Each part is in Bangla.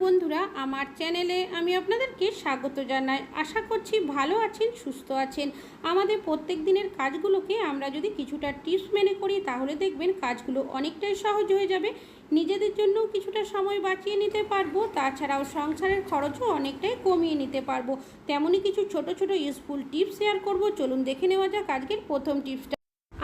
বন্ধুরা, আমার চ্যানেলে আমি আপনাদেরকে স্বাগত জানাই। আশা করছি ভালো আছেন, সুস্থ আছেন। আমাদের প্রত্যেক দিনের কাজগুলোকে আমরা যদি কিছুটা টিপস মেনে করি, তাহলে দেখবেন কাজগুলো অনেকটাই সহজ হয়ে যাবে। নিজেদের জন্য কিছুটা সময় বাঁচিয়ে নিতে পারব, তাছাড়াও সংসারের খরচও অনেকটাই কমিয়ে নিতে পারব। তেমনই কিছু ছোট ছোট ইউজফুল টিপস শেয়ার করব। চলুন দেখে নেওয়া যাক আজকের প্রথম টিপসটা।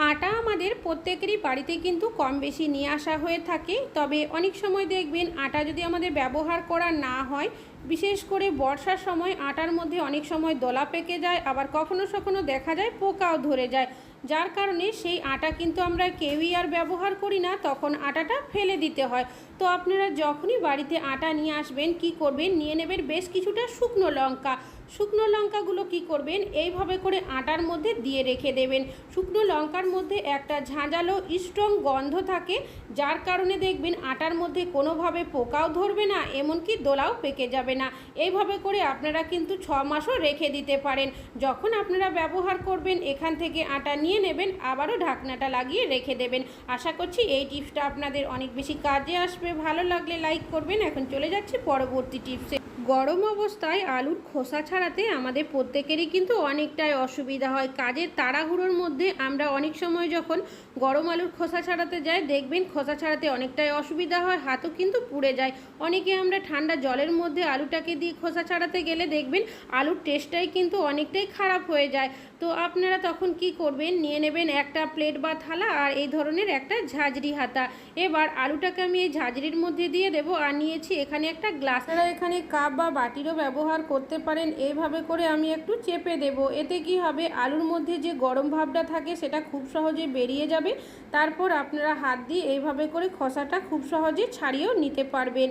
আটা আমাদের প্রত্যেকেরই বাড়িতে কিন্তু কম বেশি নিয়ে আসা হয়ে থাকে। তবে অনেক সময় দেখবেন আটা যদি আমাদের ব্যবহার করা না হয়, বিশেষ করে বর্ষার সময় আটার মধ্যে অনেক সময় দোলা পেকে যায়, আবার কখনো কখনো দেখা যায় পোকাও ধরে যায়। যার কারণে সেই আটা কিন্তু আমরা কেউই আর ব্যবহার করি না, তখন আটাটা ফেলে দিতে হয়। তো আপনারা যখনই বাড়িতে আটা নিয়ে আসবেন, কি করবেন? নিয়ে নেবেন বেশ কিছুটা শুকনো লঙ্কা। শুকনো লঙ্কাগুলো কি করবেন? এইভাবে করে আটার মধ্যে দিয়ে রেখে দেবেন। শুকনো লঙ্কার মধ্যে একটা ঝাঁঝালো স্ট্রং গন্ধ থাকে, যার কারণে দেখবেন আটার মধ্যে কোনোভাবে পোকাও ধরবে না, এমনকি দোলাও পেকে যাবে না। এইভাবে করে আপনারা কিন্তু ছ মাসও রেখে দিতে পারেন। যখন আপনারা ব্যবহার করবেন, এখান থেকে আটা নিয়ে নেবেন, আবারও ঢাকনাটা লাগিয়ে রেখে দেবেন। আশা করছি এই টিপসটা আপনাদের অনেক বেশি কাজে আসবে। ভালো লাগলে লাইক করবেন। এখন চলে যাচ্ছে পরবর্তী টিপসে গরম অবস্থায় আলুর খোসা ছাড়াতে আমাদের প্রত্যেকেরই কিন্তু অনেকটাই অসুবিধা হয়। কাজের তাড়াহুড়োর মধ্যে আমরা অনেক সময় যখন গরম আলুর খোসা ছাড়াতে যাই, দেখবেন খোসা ছাড়াতে অনেকটাই অসুবিধা হয়, হাতও কিন্তু পুড়ে যায়। অনেকে আমরা ঠান্ডা জলের মধ্যে আলুটাকে দিয়ে খোসা ছাড়াতে গেলে দেখবেন আলুর টেস্টটাই কিন্তু অনেকটাই খারাপ হয়ে যায়। তো আপনারা তখন কি করবেন? নিয়ে নেবেন একটা প্লেট বা থালা আর এই ধরনের একটা ঝাঁঝরি হাতা। এবার আলুটাকে আমি এই ঝাঁঝরির মধ্যে দিয়ে দেবো। আর নিয়েছি এখানে একটা গ্লাস আপনারা এখানে কাপ বা বাটিরও ব্যবহার করতে পারেন। এইভাবে করে আমি একটু চেপে দেব। এতে কি হবে? আলুর মধ্যে যে গরম ভাবটা থাকে, সেটা খুব সহজে বেরিয়ে যাবে। তারপর আপনারা হাত দিয়ে এইভাবে করে খোসাটা খুব সহজে ছাড়িয়েও নিতে পারবেন।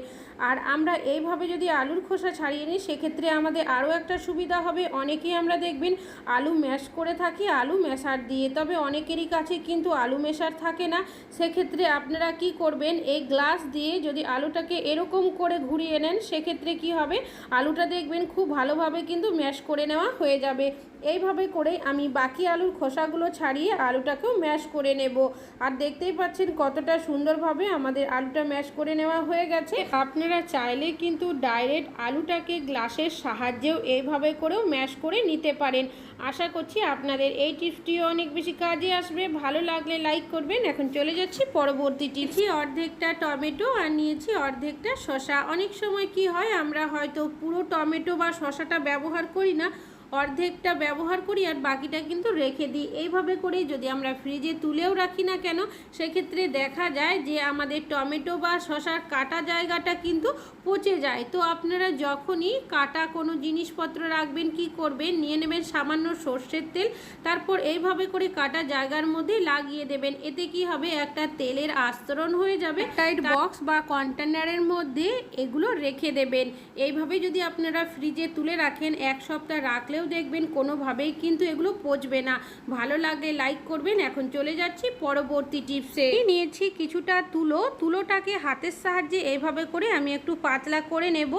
আর আমরা এইভাবে যদি আলুর খোসা ছাড়িয়ে নিই, সেক্ষেত্রে আমাদের আরও একটা সুবিধা হবে। অনেকেই আমরা দেখবেন আলু ম্যাশ করে থাকি, আলু মেশার দিয়ে। তবে অনেকেরই কাছে কিন্তু আলু মেশার থাকে না। সেক্ষেত্রে আপনারা কি করবেন? এই গ্লাস দিয়ে যদি আলুটাকে এরকম করে ঘুরিয়ে নেন, সেক্ষেত্রে কি হবে? আলুটা দেখবেন খুব ভালোভাবে কিন্তু ম্যাশ করে নেওয়া হয়ে যাবে। এইভাবে করে আমি বাকি আলুর খোসাগুলো ছাড়িয়ে আলুটাকেও ম্যাশ করে নেব। আর দেখতেই পাচ্ছেন কতটা সুন্দরভাবে আমাদের আলুটা ম্যাশ করে নেওয়া হয়ে গেছে। আপনারা চাইলে কিন্তু ডাইরেক্ট আলুটাকে গ্লাসের সাহায্যেও এইভাবে করেও ম্যাশ করে নিতে পারেন। আশা করছি আপনাদের এই টিপসটিও অনেক বেশি কাজে আসবে। ভালো লাগলে লাইক করবেন। এখন চলে যাচ্ছি পরবর্তী টিপসি। অর্ধেকটা টমেটো আর নিয়েছি অর্ধেকটা শশা অনেক সময় কি হয়, আমরা হয়তো পুরো টমেটো বা শশাটা ব্যবহার করি না। অর্ধেকটা ব্যবহার করি আর বাকিটা কিন্তু রেখে দিই। এইভাবে করে যদি আমরা ফ্রিজে তুলেও রাখি না কেন, সেক্ষেত্রে দেখা যায় যে আমাদের টমেটো বা শশার কাটা জায়গাটা কিন্তু পচে যায়। তো আপনারা যখনই কাটা কোনো জিনিসপত্র রাখবেন কি করবেন? নিয়ে নেবেন সামান্য সর্ষের তেল তারপর এইভাবে করে কাটা জায়গার মধ্যে লাগিয়ে দেবেন। এতে কি হবে? একটা তেলের আস্তরণ হয়ে যাবে। টাইট বক্স বা কন্টেনারের মধ্যে এগুলো রেখে দেবেন। এইভাবে যদি আপনারা ফ্রিজে তুলে রাখেন এক সপ্তাহ রাখলেও দেখবেন কোনোভাবেই কিন্তু এগুলো পচবে না। ভালো লাগলে লাইক করবেন। এখন চলে যাচ্ছি পরবর্তী টিপসে নিয়েছি কিছুটা তুলো। তুলোটাকে হাতের সাহায্যে এইভাবে করে আমি একটু পাতলা করে নেব।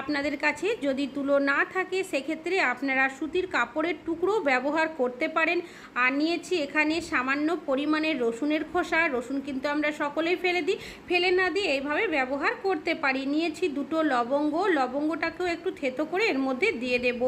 আপনাদের কাছে যদি তুলো না থাকে, সেক্ষেত্রে আপনারা সুতির কাপড়ের টুকরো ব্যবহার করতে পারেন। আর নিয়েছি এখানে সামান্য পরিমাণের রসুনের খোসা। রসুন কিন্তু আমরা সকলেই ফেলে দিই। ফেলে না দিয়ে এইভাবে ব্যবহার করতে পারি। নিয়েছি দুটো লবঙ্গ। লবঙ্গটাকেও একটু থেতো করে এর মধ্যে দিয়ে দেব।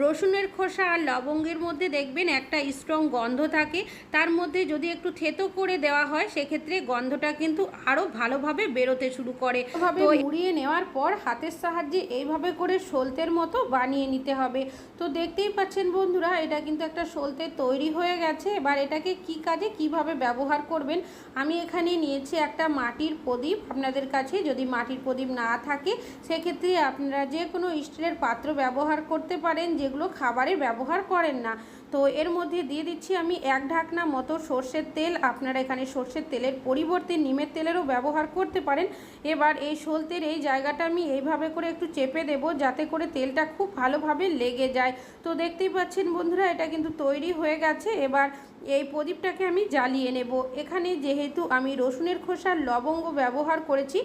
রসুনের খোসা আর লবঙ্গের মধ্যে দেখবেন একটা স্ট্রং গন্ধ থাকে। তার মধ্যে যদি একটু থেতো করে দেওয়া হয় সেক্ষেত্রে গন্ধটা কিন্তু আরও ভালোভাবে বেরোতে শুরু করে। তো উড়িয়ে নেওয়ার পর হাতের সাহায্যে এইভাবে করে সলতের মতো বানিয়ে নিতে হবে। তো দেখতেই পাচ্ছেন বন্ধুরা এটা কিন্তু একটা সলতে তৈরি হয়ে গেছে। এবার এটাকে কি কাজে কীভাবে ব্যবহার করবেন আমি এখানে নিয়েছি একটা মাটির প্রদীপ। আপনাদের কাছে যদি মাটির প্রদীপ না থাকে সেক্ষেত্রে আপনারা যে কোনো স্টিলের পাত্র ব্যবহার করতে পারেন যেগুলো খাবারে ব্যবহার করেন না। তো এর মধ্যে দিয়ে দিচ্ছি আমি এক ঢাকনা মতো সর্ষের তেল। আপনারা এখানে সর্ষের তেলের পরিবর্তে নিমের তেলেরও ব্যবহার করতে পারেন। এবার এই সলতের এই জায়গাটা আমি এইভাবে করে একটু চেপে দেব যাতে করে তেলটা খুব ভালোভাবে লেগে যায়। তো দেখতেই পাচ্ছেন বন্ধুরা, এটা কিন্তু তৈরি হয়ে গেছে। এবার এই প্রদীপটাকে আমি জ্বালিয়ে নেব। এখানে যেহেতু আমি রসুনের খোসার লবঙ্গ ব্যবহার করেছি,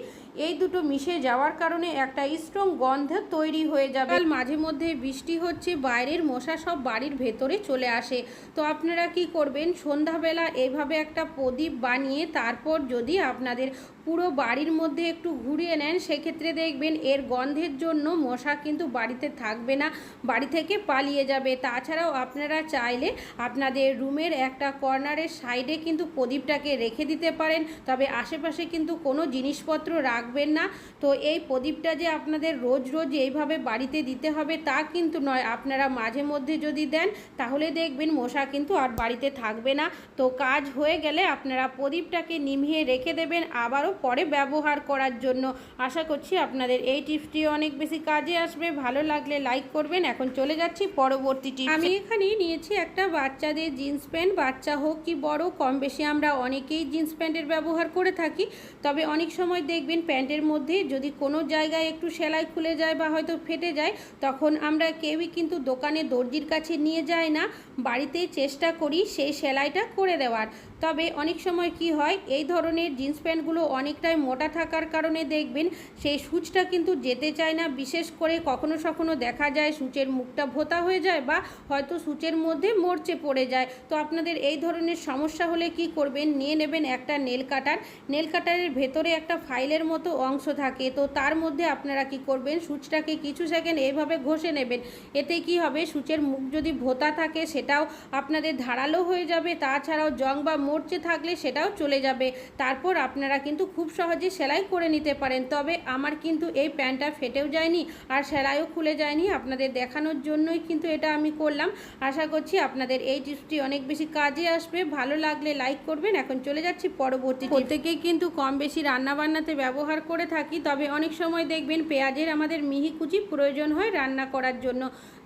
এই দুটো মিশে যাওয়ার কারণে একটা স্ট্রং গন্ধ তৈরি হয়ে যাবে। মাঝে মধ্যে বৃষ্টি হচ্ছে, বাইরের মশা সব বাড়ির ভেতরে চলে আসে। তো আপনারা কি করবেন? সন্ধ্যাবেলা এইভাবে একটা প্রদীপ বানিয়ে তারপর যদি আপনাদের পুরো বাড়ির মধ্যে একটু ঘুরিয়ে নেন, সেক্ষেত্রে দেখবেন এর গন্ধের জন্য মশা কিন্তু বাড়িতে থাকবে না, বাড়ি থেকে পালিয়ে যাবে। তাছাড়াও আপনারা চাইলে আপনাদের রুমের একটা কর্নারের সাইডে কিন্তু প্রদীপটাকে রেখে দিতে পারেন, তবে আশেপাশে কিন্তু কোনো জিনিসপত্র রাখবেন না। তো এই প্রদীপটা যে আপনাদের রোজ রোজ এইভাবে বাড়িতে দিতে হবে তা কিন্তু নয়, আপনারা মাঝে মধ্যে যদি দেন, তাহলে দেখবেন মশা কিন্তু আর বাড়িতে থাকবে না। তো কাজ হয়ে গেলে আপনারা প্রদীপটাকে নিভিয়ে রেখে দেবেন আবারও পরে ব্যবহার করার জন্য। আশা করছি আপনাদের এই টিপসটি অনেক বেশি কাজে আসবে। ভালো লাগলে লাইক করবেন। এখন চলে যাচ্ছি পরবর্তী টিপস। আমি এখানে নিয়েছি একটা বাচ্চাদের জিন্স প্যান্ট। বাচ্চা হোক কি বড়, কম বেশি আমরা অনেকেই জিন্স প্যান্টের ব্যবহার করে থাকি। তবে অনেক সময় দেখবেন প্যান্টের মধ্যে যদি কোনো জায়গায় একটু সেলাই খুলে যায় বা হয়তো ফেটে যায়, তখন আমরা কেউই কিন্তু দোকানে দর্জির কাছে নিয়ে যায় না। বাড়িতেই চেষ্টা করি সেই সেলাইটা করে দেওয়ার। তবে অনেক সময় কি হয়, এই ধরনের জিন্স প্যান্টগুলো অনেকটাই মোটা থাকার কারণে দেখবেন সেই সূচটা কিন্তু যেতে চায় না। বিশেষ করে কখনো সখনো দেখা যায় সূচের মুখটা ভোতা হয়ে যায় বা হয়তো সূচের মধ্যে মরচে পড়ে যায়। তো আপনাদের এই ধরনের সমস্যা হলে কি করবেন? নিয়ে নেবেন একটা নেল কাটার। নেল কাটারের ভেতরে একটা ফাইলের মতো অংশ থাকে। তো তার মধ্যে আপনারা কি করবেন? সূচটাকে কিছু সেকেন্ড এইভাবে ঘষে নেবেন। এতে কি হবে? সূচের মুখ যদি ভোতা থাকে সেটাও আপনাদের ধারালো হয়ে যাবে। তাছাড়াও জং বা মরচে থাকলে সেটাও চলে যাবে। তারপর আপনারা কিন্তু খুব সহজে সেলাই করে নিতে পারেন। তবে আমার কিন্তু এই প্যান্টটা ফেটেও যায়নি আর সেলাইও খুলে যায়নি। আপনাদের দেখানোর জন্যই কিন্তু এটা আমি করলাম। আশা করছি আপনাদের এই টিপসটি অনেক বেশি কাজে আসবে। ভালো লাগলে লাইক করবেন। এখন চলে যাচ্ছি পরবর্তী প্রত্যেকেই কিন্তু কম বেশি রান্নাবান্নাতে ব্যবহার করে থাকি। তবে অনেক সময় দেখবেন পেঁয়াজের আমাদের মিহি কুচি প্রয়োজন হয় রান্না করার জন্য।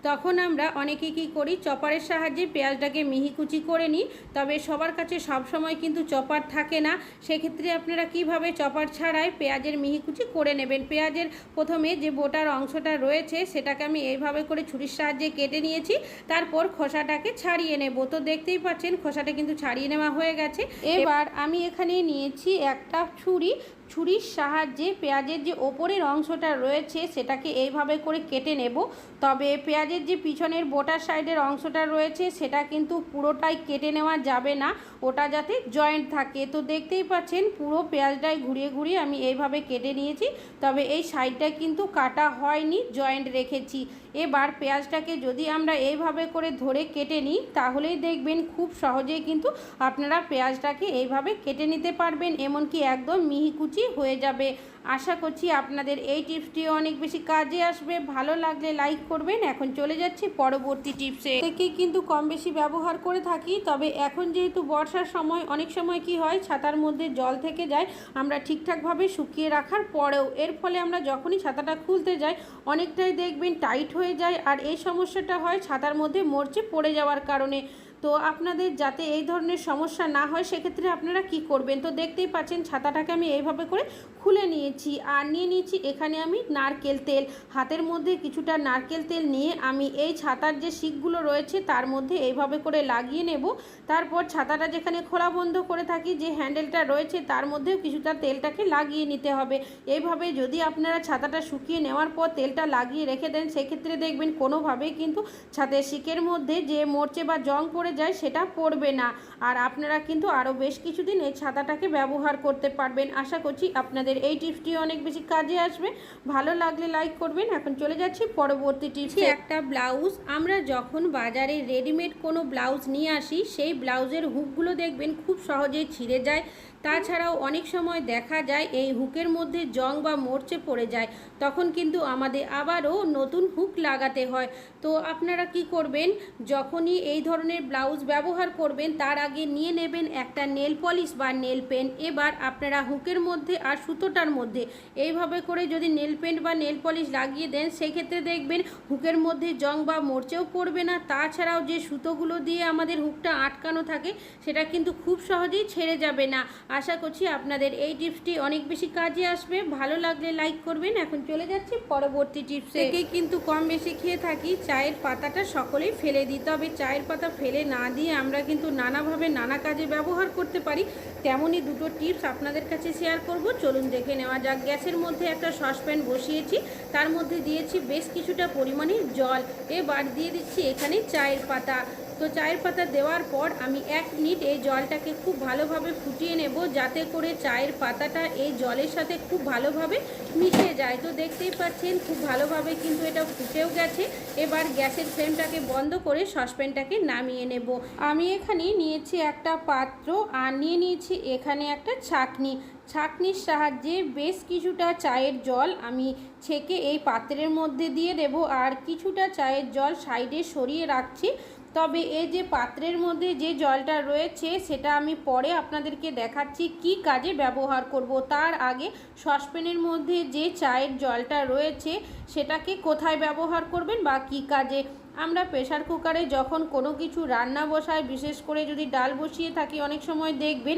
তখন আমরা অনেকে কি করি, চপারের সাহায্যে পেঁয়াজটাকে মিহি কুচি করে নিই। তবে সবার কাছে সব সময় কিন্তু চপার থাকে না। সেক্ষেত্রে আপনারা কীভাবে চপার ছাড়াই পেঁয়াজের মিহি কুচি করে নেবেন? পেঁয়াজের প্রথমে যে বোটার অংশটা রয়েছে, সেটাকে আমি এইভাবে করে ছুরির সাহায্যে কেটে নিয়েছি। তারপর খোসাটাকে ছাড়িয়ে নেব। তো দেখতেই পাচ্ছেন, খোসাটা কিন্তু ছাড়িয়ে নেওয়া হয়ে গেছে। এবার আমি এখানে নিয়েছি একটা ছুরি। ছুরির সাহায্যে পেঁয়াজের যে ওপরের অংশটা রয়েছে সেটাকে এইভাবে করে কেটে নেব। তবে পেঁয়াজের যে পিছনের বোটার সাইডের অংশটা রয়েছে সেটা কিন্তু পুরোটাই কেটে নেওয়া যাবে না, ওটা যাতে জয়েন্ট থাকে। তো দেখতেই পাচ্ছেন পুরো পেঁয়াজটাই ঘুরিয়ে ঘুরিয়ে আমি এইভাবে কেটে নিয়েছি, তবে এই সাইডটা কিন্তু কাটা হয়নি, জয়েন্ট রেখেছি। এবার পেঁয়াজটাকে যদি আমরা এইভাবে করে ধরে কেটে নিই, তাহলেই দেখবেন খুব সহজেই কিন্তু আপনারা পেঁয়াজটাকে এইভাবে কেটে নিতে পারবেন, এমনকি একদম মিহি কুচি হয়ে যাবে। আশা করছি আপনাদের এই টিপসটি অনেক বেশি কাজে আসবে। ভালো লাগলে লাইক করবেন। এখন চলে যাচ্ছি পরবর্তী টিপসে। থেকেই কিন্তু কম বেশি ব্যবহার করে থাকি, তবে এখন যেহেতু বর্ষার সময়, অনেক সময় কি হয়, ছাতার মধ্যে জল থেকে যায়, আমরা ঠিকঠাকভাবে শুকিয়ে রাখার পরেও, এর ফলে আমরা যখনই ছাতাটা খুলতে যাই, অনেকটাই দেখবেন টাইট হয়ে যায়, আর এই সমস্যাটা হয় ছাতার মধ্যে মরচে পড়ে যাওয়ার কারণে। তো আপনাদের যাতে এই ধরনের সমস্যা না হয়, সেক্ষেত্রে আপনারা কি করবেন? তো দেখতেই পাচ্ছেন ছাতাটাকে আমি এইভাবে করে খুলে নিয়েছি আর নিয়ে নিয়েছি এখানে আমি নারকেল তেল। হাতের মধ্যে কিছুটা নারকেল তেল নিয়ে আমি এই ছাতার যে শিকগুলো রয়েছে, তার মধ্যে এইভাবে করে লাগিয়ে নেব। তারপর ছাতাটা যেখানে খোলা বন্ধ করে থাকি, যে হ্যান্ডেলটা রয়েছে, তার মধ্যেও কিছুটা তেলটাকে লাগিয়ে নিতে হবে। এইভাবে যদি আপনারা ছাতাটা শুকিয়ে নেওয়ার পর তেলটা লাগিয়ে রেখে দেন, সেক্ষেত্রে দেখবেন কোনোভাবেই কিন্তু ছাতের শিকের মধ্যে যে মরচে বা জং পড়ে যায় সেটা পড়বে না। আর আপনারা কিন্তু আরও বেশ কিছুদিন এই ছাতাটাকে ব্যবহার করতে পারবেন। আশা করছি আপনাদের এই টিপসটি অনেক বেশি কাজে আসবে। ভালো লাগলে লাইক করবেন। এখন চলে যাচ্ছি পরবর্তী টিপস। একটা ব্লাউজ, আমরা যখন বাজারে রেডিমেড কোনো ব্লাউজ নিয়ে আসি, সেই ব্লাউজের হুকগুলো দেখবেন খুব সহজেই ছিঁড়ে যায়। তাছাড়াও অনেক সময় দেখা যায় এই হুকের মধ্যে জং বা মরচে পড়ে যায়, তখন কিন্তু আমাদের আবারও নতুন হুক লাগাতে হয়। তো আপনারা কি করবেন? যখনই এই ধরনের ব্লাউজ ব্যবহার করবেন, তার আগে নিয়ে নেবেন একটা নেল পলিশ বা নেল পেন। এবার আপনারা হুকের মধ্যে আর সুতোটার মধ্যে এইভাবে করে যদি নেল পেন্ট বা নেল পলিশ লাগিয়ে দেন, সেক্ষেত্রে দেখবেন হুকের মধ্যে জং বা মরচেও পড়বে না। তাছাড়াও যে সুতোগুলো দিয়ে আমাদের হুকটা আটকানো থাকে, সেটা কিন্তু খুব সহজেই ছেড়ে যাবে না। আশা করছি আপনাদের এই টিপসটি অনেক বেশি কাজে আসবে। ভালো লাগলে লাইক করবেন। এখন চলে যাচ্ছি পরবর্তী টিপস। থেকে কিন্তু কম বেশি খেয়ে থাকি, চায়ের পাতাটা সকলেই ফেলে দিই। তবে চায়ের পাতা ফেলে না দিয়ে আমরা কিন্তু নানাভাবে নানা কাজে ব্যবহার করতে পারি। তেমনই দুটো টিপস আপনাদের কাছে শেয়ার করব। চলুন দেখে নেওয়া যাক। গ্যাসের মধ্যে একটা সসপ্যান বসিয়েছি। তার মধ্যে দিয়েছি বেশ কিছুটা পরিমাণে জল। এবার দিয়ে দিচ্ছি এখানে চায়ের পাতা। তো চায়ের পাতা দেওয়ার পর আমি এক মিনিট এই জলটাকে খুব ভালোভাবে ফুটিয়ে নেব যাতে করে চায়ের পাতাটা এই জলের সাথে খুব ভালোভাবে মিশে যায়। তো দেখতেই পাচ্ছেন, খুব ভালোভাবে কিন্তু এটা ফুটেও গেছে। এবার গ্যাসের ফ্লেমটাকে বন্ধ করে সসপ্যানটাকে নামিয়ে নেব। আমি এখানে নিয়েছি একটা পাত্র আর নিয়ে নিয়েছি এখানে একটা ছাকনি। ছাকনির সাহায্যে বেশ কিছুটা চায়ের জল আমি ছেঁকে এই পাত্রের মধ্যে দিয়ে দেব। আর কিছুটা চায়ের জল সাইডে সরিয়ে রাখছি। তবে এই যে পাত্রের মধ্যে যে জলটা রয়েছে, সেটা আমি পরে আপনাদেরকে দেখাচ্ছি কি কাজে ব্যবহার করব। তার আগে সসপ্যানের মধ্যে যে চায়ের জলটা রয়েছে, সেটাকে কোথায় ব্যবহার করবেন বা কি কাজে আমরা প্রেশার কুকারে যখন কোনো কিছু রান্না বসাই বিশেষ করে যদি ডাল বসিয়ে থাকি, অনেক সময় দেখবেন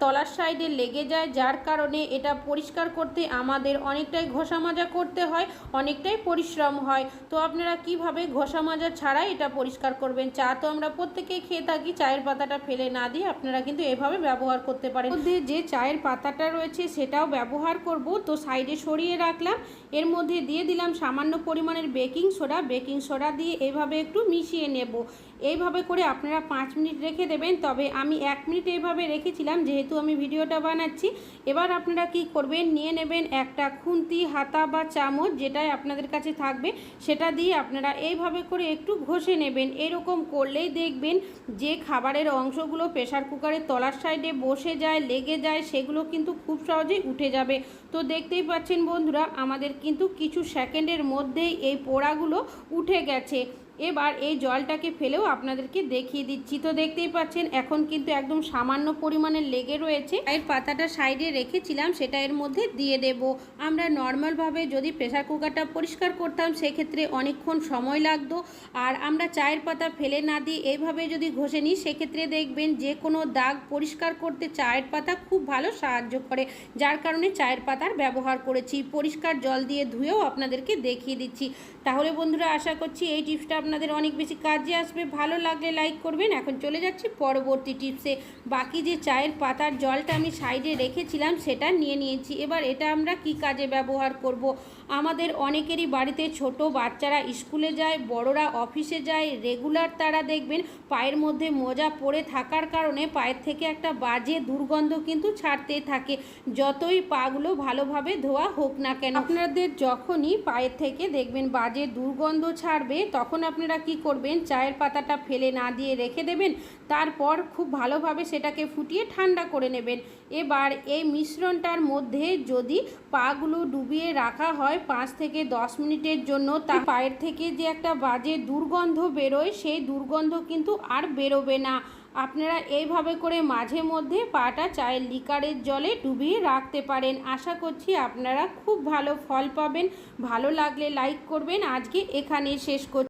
তলার সাইডে লেগে যায়, যার কারণে এটা পরিষ্কার করতে আমাদের অনেকটাই ঘষা মাজা করতে হয়, অনেকটাই পরিশ্রম হয়। তো আপনারা কীভাবে ঘষা মাজা ছাড়াই এটা পরিষ্কার করবেন? চা তো আমরা প্রত্যেকেই খেয়ে থাকি, চায়ের পাতাটা ফেলে না দিয়ে আপনারা কিন্তু এভাবে ব্যবহার করতে পারেন। যে চায়ের পাতাটা রয়েছে, সেটাও ব্যবহার করব। তো সাইডে সরিয়ে রাখলাম। এর মধ্যে দিয়ে দিলাম সামান্য পরিমাণের বেকিং সোডা। বেকিং সোডা দিয়ে এইভাবে একটু মিশিয়ে নেব। এইভাবে করে আপনারা পাঁচ মিনিট রেখে দেবেন। তবে আমি এক মিনিট এইভাবে রেখেছিলাম, যেহেতু আমি ভিডিওটা বানাচ্ছি। এবার আপনারা কি করবেন? নিয়ে নেবেন একটা খুন্তি, হাতা বা চামচ যেটাই আপনাদের কাছে থাকবে, সেটা দিয়ে আপনারা এইভাবে করে একটু ঘষে নেবেন। এরকম করলেই দেখবেন যে খাবারের অংশগুলো প্রেশার কুকারের তলার সাইডে বসে যায়, লেগে যায়, সেগুলো কিন্তু খুব সহজেই উঠে যাবে। তো দেখতেই পাচ্ছেন বন্ধুরা, আমাদের কিন্তু কিছু সেকেন্ডের মধ্যেই এই পোড়াগুলো উঠে গেছে। এবার এই জলটাকে ফেলেও আপনাদেরকে দেখিয়ে দিচ্ছি। তো দেখতেই পাচ্ছেন, এখন কিন্তু একদম সামান্য পরিমাণে লেগে রয়েছে। এর পাতাটা সাইডে রেখেছিলাম, সেটা এর মধ্যে দিয়ে দেব। আমরা নর্মালভাবে যদি প্রেসার কুকারটা পরিষ্কার করতাম, সেক্ষেত্রে অনেকক্ষণ সময় লাগতো। আর আমরা চায়ের পাতা ফেলে না দিয়ে এইভাবে যদি ঘষে নিই, সেক্ষেত্রে দেখবেন যে কোনো দাগ পরিষ্কার করতে চায়ের পাতা খুব ভালো সাহায্য করে। যার কারণে চায়ের পাতার ব্যবহার করেছি। পরিষ্কার জল দিয়ে ধুয়েও আপনাদেরকে দেখিয়ে দিচ্ছি। তাহলে বন্ধুরা, আশা করছি এই টিপসটা আপনাদের অনেক বেশি কাজে আসবে। ভালো লাগলে লাইক করবেন। এখন চলে যাচ্ছি পরবর্তী টিপসে বাকি যে চায়ের পাতার জলটা আমি সাইডে রেখেছিলাম, সেটা নিয়ে নিয়েছি। এবার এটা আমরা কি কাজে ব্যবহার করব। আমাদের অনেকেরই বাড়িতে ছোট বাচ্চারা স্কুলে যায়, বড়রা অফিসে যায় রেগুলার তারা দেখবেন পায়ের মধ্যে মোজা পড়ে থাকার কারণে পায়ের থেকে একটা বাজে দুর্গন্ধ কিন্তু ছাড়তে থাকে। যতই পাগুলো ভালোভাবে ধোয়া হোক না কেন, আপনাদের যখনই পায়ের থেকে দেখবেন বাজে দুর্গন্ধ ছাড়বে, তখন আপনারা কি করবেন? চায়ের পাতাটা ফেলে না দিয়ে রেখে দেবেন, তারপর খুব ভালোভাবে সেটাকে ফুটিয়ে ঠান্ডা করে নেবেন। এবার এই মিশ্রণটার মধ্যে যদি পাগুলো ডুবিয়ে রাখা হয় পাঁচ থেকে দশ মিনিটের জন্য, তা পায়ের থেকে যে একটা বাজে দুর্গন্ধ বেরোয়, সেই দুর্গন্ধ কিন্তু আর বেরোবে না। আপনারা এইভাবে করে মাঝে মধ্যে পাটা চায়ের লিকারের জলে ডুবিয়ে রাখতে পারেন। আশা করছি আপনারা খুব ভালো ফল পাবেন। ভালো লাগলে লাইক করবেন। আজকে এখানে শেষ করছি